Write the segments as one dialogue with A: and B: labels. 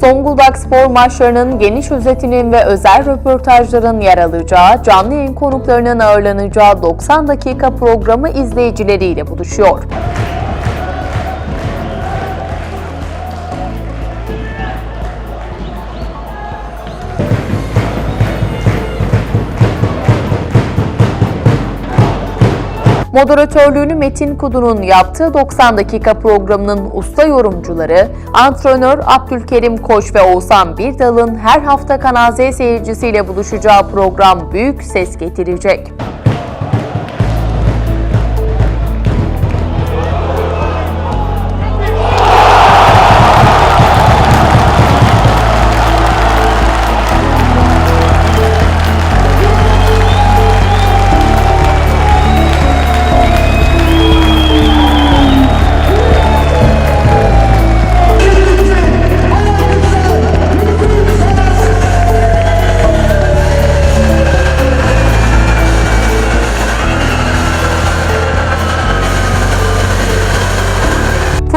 A: Zonguldak spor maçlarının geniş özetinin ve özel röportajların yer alacağı, canlı yayın konuklarının ağırlanacağı 90 dakika programı izleyicileriyle buluşuyor. Moderatörlüğünü Metin Kudu'nun yaptığı 90 dakika programının usta yorumcuları, antrenör Abdülkerim Koç ve Oğuzhan Birdal'ın her hafta Kanal Z seyircisiyle buluşacağı program büyük ses getirecek.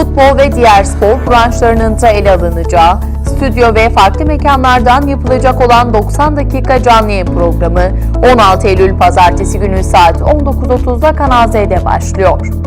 A: Futbol ve diğer spor branşlarının da ele alınacağı, stüdyo ve farklı mekanlardan yapılacak olan 90 dakika canlı yayın programı 16 Eylül Pazartesi günü saat 19.30'da Kanal Z'de başlıyor.